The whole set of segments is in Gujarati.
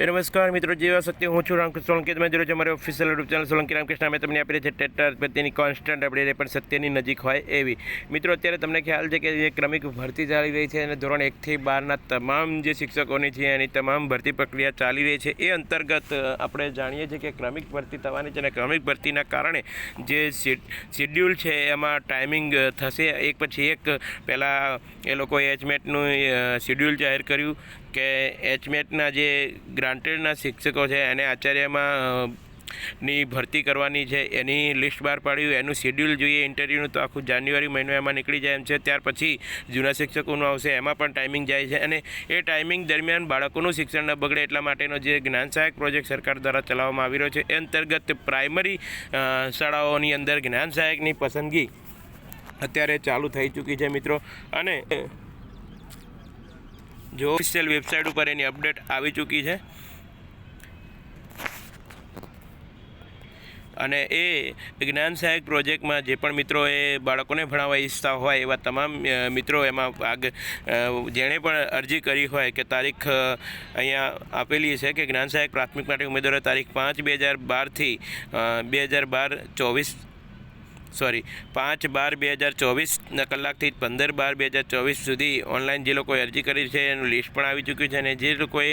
નમસ્કાર મિત્રો જેવા સત્ય, હું છું રામકૃષ્ણ સોલંકી. તમે જોડે અમારી official YouTube channel Solanki Ramkrishna. અમે તમને આપી રહ્યા છે ટેટર પ્રત્યેની કોન્સ્ટન્ટ અપડેટ એ પણ સત્યની નજીક હોય એવી. મિત્રો, અત્યારે તમને ખ્યાલ છે કે જે ક્રમિક ભરતી ચાલી રહી છે અને ધોરણ એકથી બારના તમામ જે શિક્ષકોની છે, એની તમામ ભરતી પ્રક્રિયા ચાલી રહી છે. એ અંતર્ગત આપણે જાણીએ છીએ કે ક્રમિક ભરતી થવાની છે અને ક્રમિક ભરતીના કારણે જે શેડ્યુલ છે, એમાં ટાઈમિંગ થશે. એક પછી એક, પહેલાં એ લોકોએ એચમેટનું શેડ્યુલ જાહેર કર્યું કે એચમેટના જે ગ્રાન્ટેડના શિક્ષકો છે, એને આચાર્યમાં ની ભરતી કરવાની છે, એની લિસ્ટ બહાર પાડ્યું, એનું શેડ્યુલ જોઈએ, ઇન્ટરવ્યૂનું તો આખું જાન્યુઆરી મહિનો એમાં નીકળી જાય એમ છે, ત્યાર પછી જૂના શિક્ષકોનું આવશે, એમાં પણ ટાઈમિંગ જાય છે, અને એ ટાઈમિંગ દરમિયાન બાળકોનું શિક્ષણ ન બગડે એટલા માટેનો જે જ્ઞાન સહાયક પ્રોજેક્ટ સરકાર દ્વારા ચલાવવામાં આવી રહ્યો છે, એ અંતર્ગત પ્રાઇમરી શાળાઓની અંદર જ્ઞાન સહાયકની પસંદગી અત્યારે ચાલુ થઈ ચૂકી છે, મિત્રો, અને જો ઓફિશિયલ વેબસાઇટ ઉપર એની અપડેટ આવી ચૂકી છે અને એ જ્ઞાન સહાયક પ્રોજેક્ટમાં જે પણ મિત્રો એ બાળકોને ભણાવવા ઈચ્છતા હોય એવા તમામ મિત્રો એમાં ભાગ જેણે પણ અરજી કરી હોય કે તારીખ અહીંયા આપેલી છે કે જ્ઞાન સહાયક પ્રાથમિક માટે ઉમેદવારો તારીખ પાંચ બે હજાર બારથી બે હજાર બાર ચોવીસ સોરી, પાંચ બાર બે હજાર ચોવીસના કલાકથી પંદર બાર બે હજાર ચોવીસ સુધી ઓનલાઈન જે લોકોએ અરજી કરી છે, એનું લિસ્ટ પણ આવી ચૂક્યું છે અને જે લોકોએ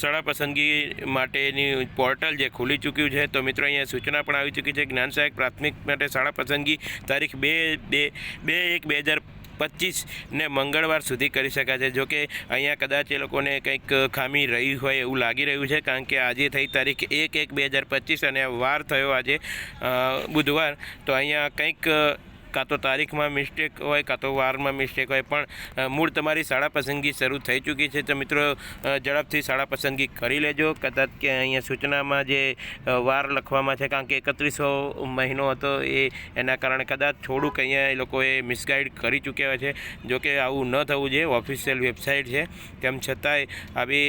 શાળા પસંદગી માટેની પોર્ટલ જે ખુલી ચૂક્યું છે, તો મિત્રો અહીંયા સૂચના પણ આવી ચૂકી છે. જ્ઞાન સહાયક પ્રાથમિક માટે શાળા પસંદગી તારીખ બે બે બે એક બે હજાર પચીસને મંગળવાર સુધી કરી શકાય છે. જોકે અહીંયા કદાચ એ લોકોને કંઈક ખામી રહી હોય એવું લાગી રહ્યું છે, કારણ કે આજે થઈ તારીખ એક એક બે હજાર પચીસ અને વાર થયો આજે બુધવાર. તો અહીંયા કંઈક કાં તો તારીખમાં મિસ્ટેક હોય, કાં તો વારમાં મિસ્ટેક હોય, પણ મૂળ તમારી શાળા પસંદગી શરૂ થઈ ચૂકી છે. તો મિત્રો ઝડપથી શાળા પસંદગી કરી લેજો. કદાચ કે અહીંયા સૂચનામાં જે વાર લખવામાં છે, કારણ કે એકત્રીસો મહિનો હતો એ, એના કારણે કદાચ થોડુંક અહીંયા એ લોકોએ મિસગાઈડ કરી ચૂક્યા છે. જોકે આવું ન થવું જોઈએ. ઓફિશિયલ વેબસાઇટ છે. તેમ છતાંય આવી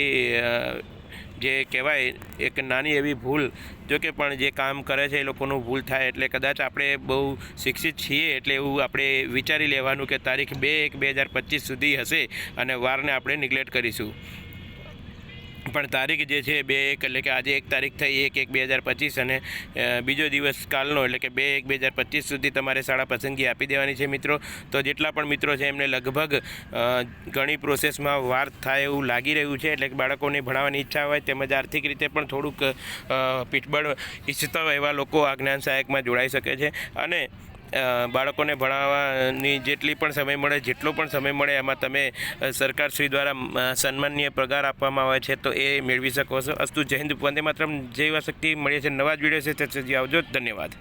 જે કહેવાય, એક નાની એવી ભૂલ, જો કે પણ જે કામ કરે છે એ લોકોનું ભૂલ થાય એટલે કદાચ આપણે બહુ શિક્ષિત છીએ એટલે એવું આપણે વિચારી લેવાનું કે તારીખ બે એક બે હજાર પચીસ સુધી હશે અને વારને આપણે નિગ્લેક્ટ કરીશું. પણ તારીખ જે છે બે એક, એટલે કે આજે એક તારીખ થઈ, એક એક બે હજાર પચીસ અને બીજો દિવસ કાલનો, એટલે કે બે એક બે હજાર પચીસ સુધી તમારે શાળા પસંદગી આપી દેવાની છે મિત્રો. તો જેટલા પણ મિત્રો છે એમને લગભગ ઘણી પ્રોસેસમાં વાર થાય એવું લાગી રહ્યું છે, એટલે કે બાળકોને ભણાવવાની ઈચ્છા હોય, તેમજ આર્થિક રીતે પણ થોડુંક પીઠબળ ઈચ્છતા હોય એવા લોકો આ જ્ઞાન સહાયકમાં જોડાઈ શકે છે. અને બાળકોને ભણાવવાની જેટલી પણ સમય મળે, જેટલો પણ સમય મળે, એમાં તમે સરકારશ્રી દ્વારા સન્માનનીય પગાર આપવામાં આવે છે, તો એ મેળવી શકો છો. અસ્તુ જય હિન્દ, વંદે માત્રમ. જય શક્તિ. મળીએ છે નવા જ વીડિયો છે ત્યાં સુધી આવજો. ધન્યવાદ.